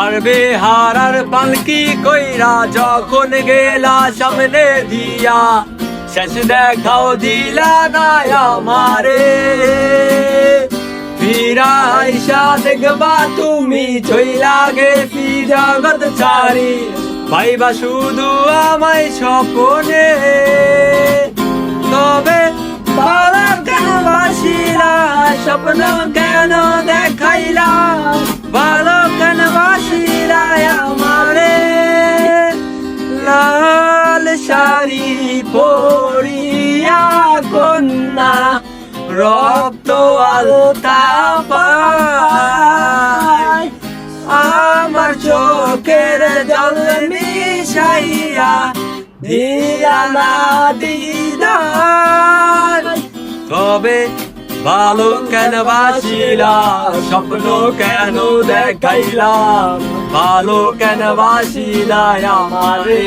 কারবে হারার পালকি কইরা যখন গেলা সামনে দিয়া? শেষ দেখাও দিলা না আমারে। ফিরাইসা দেখবা তুমি চইলা গেছি জগৎ ছাড়ি ভাইবা শুধু আমায় স্বপনে। তবে বাবা কেন বাসিলা, স্বপ্ন কেন দেখাইলা? পরিয়া কন্যা, রক্ত আলতা আমার চোখের জল মিশাইয়া দিয়া না দিদার। তবে ভালো কেন বাসিলা, স্বপ্ন কেন দেখাইলাম? ভালো কেন বাসিলা আমারে?